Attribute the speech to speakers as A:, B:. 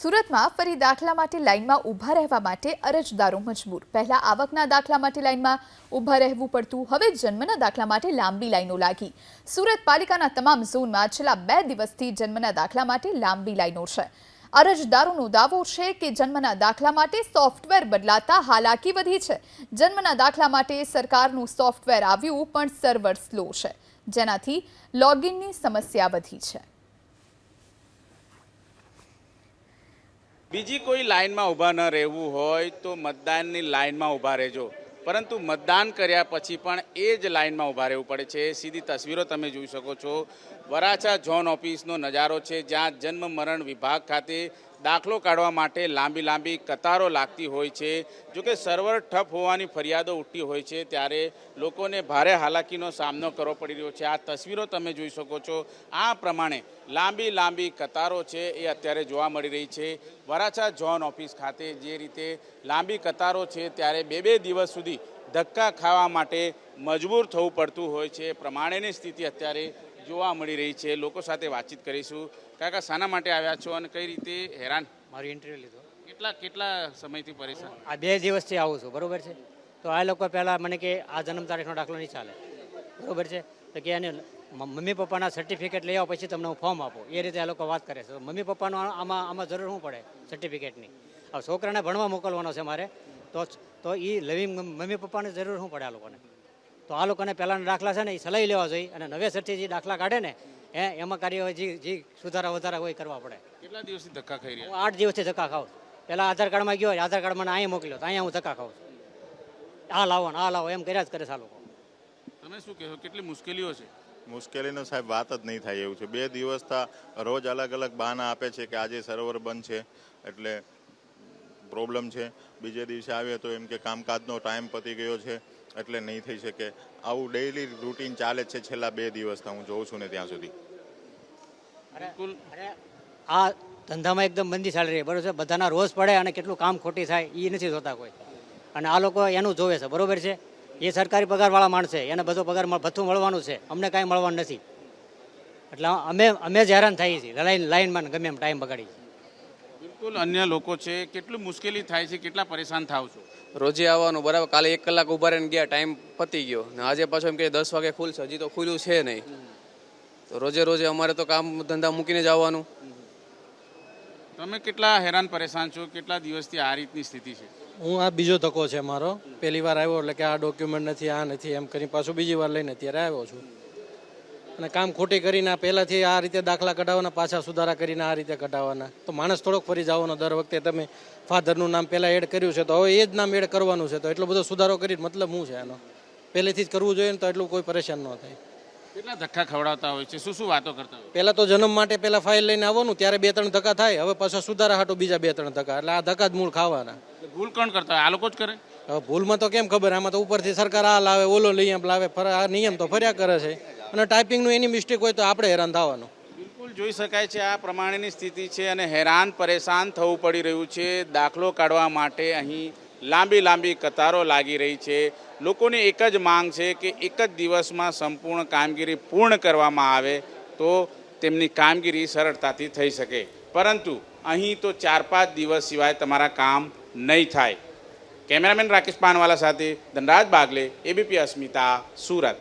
A: સુરતમાં ફરી દાખલા માટે લાઇનમાં ઊભા રહેવા માટે અરજદારો મજબૂર. પહેલા આવકના દાખલા માટે લાઇનમાં ઊભા રહેવું પડતું, હવે જન્મના દાખલા માટે લાંબી લાઈનો લાગી. સુરત પાલિકાના તમામ ઝોનમાં છેલ્લા બે દિવસથી જન્મના દાખલા માટે લાંબી લાઈનો છે. અરજદારોનો દાવો છે કે જન્મના દાખલા માટે સોફ્ટવેર બદલાતા હાલાકી વધી છે. જન્મના દાખલા માટે સરકારનું સોફ્ટવેર આવ્યું, પણ સર્વર સ્લો છે. જેનાથી લોગિનની સમસ્યા વધી છે.
B: બીજી કોઈ લાઇનમાં ઊભા ન રહેવું હોય તો મતદાનની લાઇનમાં ઊભા રહેજો. પરંતુ મતદાન કર્યા પછી પણ એ જ લાઇનમાં ઊભા રહેવું પડે છે. સીધી તસવીરો તમે જોઈ શકો છો. વરાછા ઝોન ઓફિસનો નજારો છે, જ્યાં જન્મ મરણ વિભાગ ખાતે દાખલો કાઢવા માટે લાંબી લાંબી કતારો લાગતી હોય છે. જોકે સર્વર ઠપ હોવાની ફરિયાદો ઉઠતી હોય છે ત્યારે લોકોને ભારે હાલાકીનો સામનો કરવો પડી રહ્યો છે. આ તસવીરો તમે જોઈ શકો છો. આ પ્રમાણે લાંબી લાંબી કતારો છે એ અત્યારે જોવા મળી રહી છે. વરાછા ઝોન ઓફિસ ખાતે જે રીતે લાંબી કતારો છે ત્યારે બે બે દિવસ સુધી ધક્કા ખાવા માટે મજબૂર થવું પડતું હોય છે. પ્રમાણેની સ્થિતિ અત્યારે જોવા મળી રહી છે લોકો સાથે વાતચીત કરીશું. કાકા શાના માટે આવ્યા છો અને કઈ રીતે હેરાન?
C: મારી ઇન્ટરવ્યુ લીધો.
B: કેટલા કેટલા સમયથી પરેશાન?
C: આ બે દિવસથી આવું છું બરોબર છે? તો આ લોકો પહેલાં મને કે આ જન્મ તારીખનો દાખલો નહીં ચાલે. બરોબર છે? તો કે એને મમ્મી પપ્પાના સર્ટિફિકેટ લઈ આવો પછી તમને હું ફોર્મ આપું. એ રીતે આ લોકો વાત કરે છે. મમ્મી પપ્પાનો આમાં આમાં જરૂર શું પડે સર્ટિફિકેટની હવે છોકરાને ભણવા મોકલવાનો છે મારે તો તો એ લવિંગ મમ્મી પપ્પાને જરૂર શું પડે આ લોકોને? તો આ લોકોને પહેલાંના દાખલા છે ને એ સલાહી લેવા જોઈએ અને નવેસરથી જે દાખલા કાઢે ને એ એમાં કાર્યવાહી જે જે સુધારા વધારા હોય કરવા પડે.
B: કેટલા દિવસથી ધક્કા ખાઈ રહ્યા?
C: આઠ દિવસથી ધક્કા ખાવ પહેલાં આધાર કાર્ડમાં ગયો આધાર કાર્ડ મને અહીંયા મોકલ્યો તો અહીંયા હું ધક્કા ખાઉં આ લાવો આ લાવો એમ કર્યા જ કરે છે આ લોકો.
B: તમે શું કહેશો કેટલી મુશ્કેલીઓ છે?
D: મુશ્કેલીનો સાહેબ વાત જ નહીં થાય એવું છે. બે દિવસથી રોજ અલગ અલગ બહાના આપે છે કે આજે સર્વર બંધ છે એટલે પ્રોબ્લેમ છે. બીજે દિવસે આવીએ તો એમ કે કામકાજનો ટાઈમ પતી ગયો છે. એટલે નહીં થઈ શકે. આવું ડેઈલી રૂટીન ચાલે જ છે. છેલ્લા બે દિવસથી હું જોઉં છું ને ત્યાં સુધી.
B: બિલકુલ.
C: આ ધંધામાં એકદમ મંદી ચાલી રહી બરાબર છે? બધાના રોજ પડે અને કેટલું કામ ખોટી થાય એ નથી જોતા કોઈ. અને આ લોકો એનું જોવે છે. બરોબર છે? એ સરકારી પગારવાળા માણસ છે. એને બધો પગાર ભથ્થું મળવાનું છે. અમને કાંઈ મળવાનું નથી. એટલે અમે અમે જ હેરાન થઈએ છીએ. લાઈન લાઈનમાં ગમે એમ ટાઈમ બગાડી
B: બિલકુલ અન્ય લોકો છે કેટલું મુશ્કેલી થાય છે કેટલા પરેશાન થાવ છો?
E: રોજે આવવાનું બરાબર. કાલે એક કલાક ઊભા રહીને ગયા ટાઈમ પતી ગયો. ને આજે પાછો એમ કે દસ વાગે ખુલશે હજી તો ખુલ્યું છે નહીં. તો રોજે રોજે અમારે તો કામ ધંધા મૂકીને જ આવવાનું.
B: તમે કેટલા હેરાન પરેશાન છો? કેટલા દિવસથી આ રીતની સ્થિતિ છે?
F: હું આ બીજો ધક્કો છે મારો. પહેલી વાર આવ્યો એટલે કે આ ડોક્યુમેન્ટ નથી આ નથી એમ કરી પાછું બીજી વાર લઈને અત્યારે આવ્યો છું. અને કામ ખોટી કરીને પહેલાથી આ રીતે દાખલા કઢાવવાના પાછા સુધારા કરીને આ રીતે કઢાવવાના. તો માણસ થોડોક ફરી જવાનો દર વખતે તમે ફાધરનું નામ પહેલાં એડ કર્યું છે તો હવે એ જ નામ એડ કરવાનું છે. તો એટલો બધો સુધારો કરી મતલબ શું છે આનો? પહેલેથી જ કરવું જોઈએ ને તો એટલું કોઈ પરેશાન ન થાય.
B: કેટલા ધક્કા ખવડાવતા હોય છે? શું શું વાતો કરતા હોય?
F: પહેલાં તો જન્મ માટે પહેલાં ફાઇલ લઈને આવવાનું ત્યારે બે ત્રણ ધક્કા થાય. હવે પાછા સુધારા હાટો બીજા બે ત્રણ ધક્કા. એટલે આ ધક્કા જ મૂળ ખાવાના.
B: ભૂલ કોણ કરતા આ લોકો જ કરે?
F: ભૂલમાં તો કેમ ખબર? આમાં તો ઉપરથી સરકાર આ લાવે ઓલો નિયમ લાવે ફર આ નિયમ તો ફર્યા કરે છે. અને ટાઈપિંગનું એની મિસ્ટેક હોય તો આપણે હેરાન થવાનું.
B: બિલકુલ જોઈ શકાય છે આ પ્રમાણેની સ્થિતિ છે અને હેરાન, પરેશાન થવું પડી રહ્યું છે. દાખલો કાઢવા માટે અહીં લાંબી લાંબી કતારો લાગી રહી છે. લોકોની એક જ માંગ છે કે એક જ દિવસમાં સંપૂર્ણ કામગીરી પૂર્ણ કરવામાં આવે તો તેમની કામગીરી સરળતાથી થઈ શકે. પરંતુ અહીં તો ચાર પાંચ દિવસ સિવાય તમારા કામ નહીં થાય. કેમેરામેન રાકેશ પાનવાલા સાથે ધનરાજ બાગલે, એબીપી અસ્મિતા, સુરત.